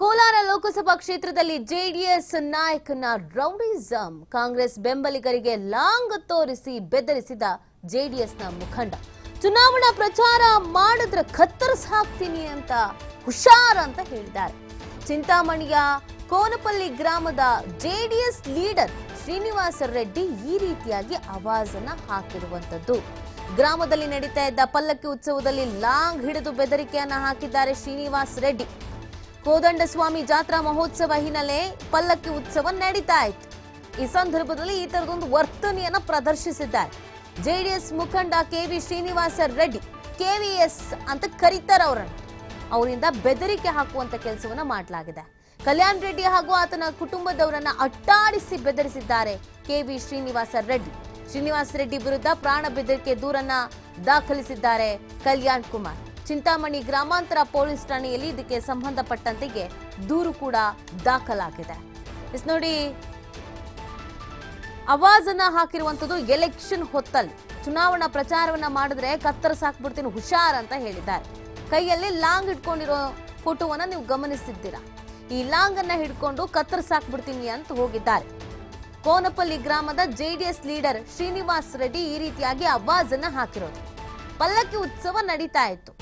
ಕೋಲಾರ ಲೋಕಸಭಾ ಕ್ಷೇತ್ರದಲ್ಲಿ ಜೆಡಿಎಸ್ ನಾಯಕನ rowdyism Congress ಬೆಂಬಲಿಗರಿಗೆ long ತೋರಿಸಿ ಬೆದರಿಸಿದ ಜೆಡಿಎಸ್ನ ಮುಖಂಡ. ಚುನಾವಣಾ ಪ್ರಚಾರ ಮಾಡಿದ್ರೆ ಕತ್ತರಿಸಿ ಹಾಕ್ತೀನಿ ಅಂತ ಹುಷಾರ್ ಅಂತ ಹೇಳಿದ್ದಾರೆ. ಚಿಂತಾಮಣಿಯ ಕೋನಪಲ್ಲಿ ಗ್ರಾಮದ ಜೆಡಿಎಸ್ ಲೀಡರ್ ಶ್ರೀನಿವಾಸ ರೆಡ್ಡಿ ಈ ರೀತಿಯಾಗಿ ಆವಾಜನ್ನ ಹಾಕಿರುವಂತದ್ದು ಗ್ರಾಮದಲ್ಲಿ ನಡೀತಾ ಇದ್ದ ಪಲ್ಲಕ್ಕಿ ಉತ್ಸವದಲ್ಲಿ ಲಾಂಗ್ ಹಿಡಿದು ಬೆದರಿಕೆಯನ್ನ ಹಾಕಿದ್ದಾರೆ ಶ್ರೀನಿವಾಸ್ ರೆಡ್ಡಿ. ಕೋದಂಡ ಸ್ವಾಮಿ ಜಾತ್ರಾ ಮಹೋತ್ಸವ ಹಿನ್ನೆಲೆ ಪಲ್ಲಕ್ಕಿ ಉತ್ಸವ ನಡೀತಾ ಇತ್ತು ಈ ಸಂದರ್ಭದಲ್ಲಿ ಈ ತರದೊಂದು ವರ್ತನೆಯನ್ನ ಪ್ರದರ್ಶಿಸಿದ್ದಾರೆ. ಜೆಡಿಎಸ್ ಮುಖಂಡ K V Srinivasa Reddy KVS ಅಂತ ಕರೀತಾರೆ ಅವರನ್ನು. ಅವರಿಂದ ಬೆದರಿಕೆ ಹಾಕುವಂತ ಕೆಲಸವನ್ನ ಮಾಡಲಾಗಿದೆ. ಕಲ್ಯಾಣ್ ರೆಡ್ಡಿ ಹಾಗೂ ಆತನ ಕುಟುಂಬದವರನ್ನ ಅಟ್ಟಾಡಿಸಿ ಬೆದರಿಸಿದ್ದಾರೆ ಕೆ ವಿ ಶ್ರೀನಿವಾಸ ರೆಡ್ಡಿ. ಶ್ರೀನಿವಾಸ ರೆಡ್ಡಿ ವಿರುದ್ಧ ಪ್ರಾಣ ಬೆದರಿಕೆ ದೂರನ್ನ ದಾಖಲಿಸಿದ್ದಾರೆ ಕಲ್ಯಾಣ್ ಕುಮಾರ್. ಚಿಂತಾಮಣಿ ಗ್ರಾಮಾಂತರ ಪೊಲೀಸ್ ಠಾಣೆಯಲ್ಲಿ ಇದಕ್ಕೆ ಸಂಬಂಧಪಟ್ಟಂತೆಗೆ ದೂರು ಕೂಡ ದಾಖಲಾಗಿದೆ. ಎಸ್ ನೋಡಿ, ಅವಾಜನ್ನ ಹಾಕಿರುವಂತದ್ದು ಎಲೆಕ್ಷನ್ ಹೊತ್ತಲ್ಲಿ. ಚುನಾವಣಾ ಪ್ರಚಾರವನ್ನ ಮಾಡಿದ್ರೆ ಕತ್ತರ ಸಾಕ್ಬಿಡ್ತೀನಿ, ಹುಷಾರ್ ಅಂತ ಹೇಳಿದ್ದಾರೆ. ಕೈಯಲ್ಲಿ ಲಾಂಗ್ ಇಟ್ಕೊಂಡಿರೋ ಫೋಟೋವನ್ನ ನೀವು ಗಮನಿಸಿದ್ದೀರಾ? ಈ ಲಾಂಗ್ ಅನ್ನ ಹಿಡ್ಕೊಂಡು ಕತ್ತರಿಸಾಕ್ಬಿಡ್ತೀನಿ ಅಂತ ಹೋಗಿದ್ದಾರೆ. ಕೋನಪಲ್ಲಿ ಗ್ರಾಮದ ಜೆಡಿಎಸ್ ಲೀಡರ್ ಶ್ರೀನಿವಾಸ್ ರೆಡ್ಡಿ ಈ ರೀತಿಯಾಗಿ ಅವಾಜನ್ನ ಹಾಕಿರೋದು. ಪಲ್ಲಕ್ಕಿ ಉತ್ಸವ ನಡೀತಾ ಇತ್ತು.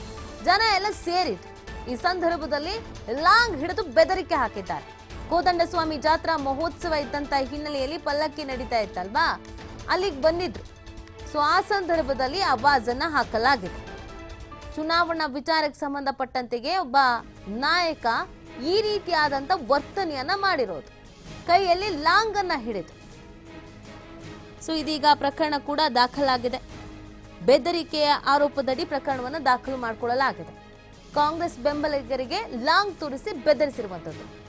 ಜನ ಎಲ್ಲ ಸೇರಿ ಈ ಸಂದರ್ಭದಲ್ಲಿ ಲಾಂಗ್ ಹಿಡಿದು ಬೆದರಿಕೆ ಹಾಕಿದ್ದಾರೆ. ಕೋದಂಡಸ್ವಾಮಿ ಜಾತ್ರಾ ಮಹೋತ್ಸವ ಇದ್ದಂತ ಹಿನ್ನೆಲೆಯಲ್ಲಿ ಪಲ್ಲಕ್ಕಿ ನಡೀತಾ ಇತ್ತಲ್ವಾ? ಅಲ್ಲಿಗೆ ಬಂದಿದ್ರು. ಸೊ ಆ ಸಂದರ್ಭದಲ್ಲಿ ಅವಾಜನ್ನ ಹಾಕಲಾಗಿದೆ. ಚುನಾವಣಾ ವಿಚಾರಕ್ಕೆ ಸಂಬಂಧಪಟ್ಟಂತೆಗೆ ಒಬ್ಬ ನಾಯಕ ಈ ರೀತಿಯಾದಂತ ವರ್ತನೆಯನ್ನ ಮಾಡಿರೋದು. ಕೈಯಲ್ಲಿ ಲಾಂಗ್ ಅನ್ನ ಹಿಡಿದು. ಸೊ ಇದೀಗ ಪ್ರಕರಣ ಕೂಡ ದಾಖಲಾಗಿದೆ. ಬೆದರಿಕೆಯ ಆರೋಪದಡಿ ಪ್ರಕರಣವನ್ನು ದಾಖಲು ಮಾಡಿಕೊಳ್ಳಲಾಗಿದೆ. ಕಾಂಗ್ರೆಸ್ ಬೆಂಬಲಿಗರಿಗೆ ಲಾಂಗ್ ತೋರಿಸಿ ಬೆದರಿಸಿರುವಂತದ್ದು